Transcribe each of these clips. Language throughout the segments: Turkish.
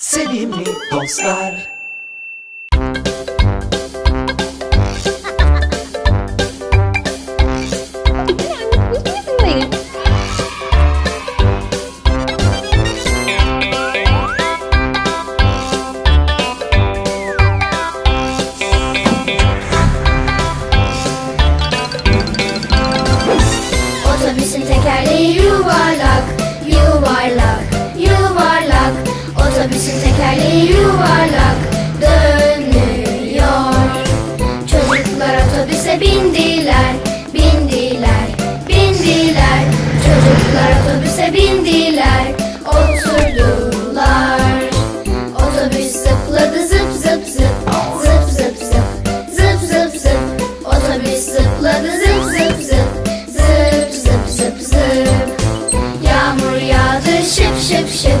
Sevimli dostlar Tekerleği yuvarlak, dönüyor. Çocuklar otobüse bindiler, bindiler, bindiler. Çocuklar otobüse bindiler, oturdular. Otobüs zıpladı zıp zıp zıp, zıp zıp zıp, zıp zıp zıp. Otobüs zıpladı zıp zıp zıp, zıp zıp zıp zıp. Yağmur yağdı şıp şıp şıp,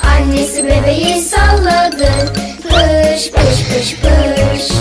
Annesi bebeği salladı. Pış pış pış pış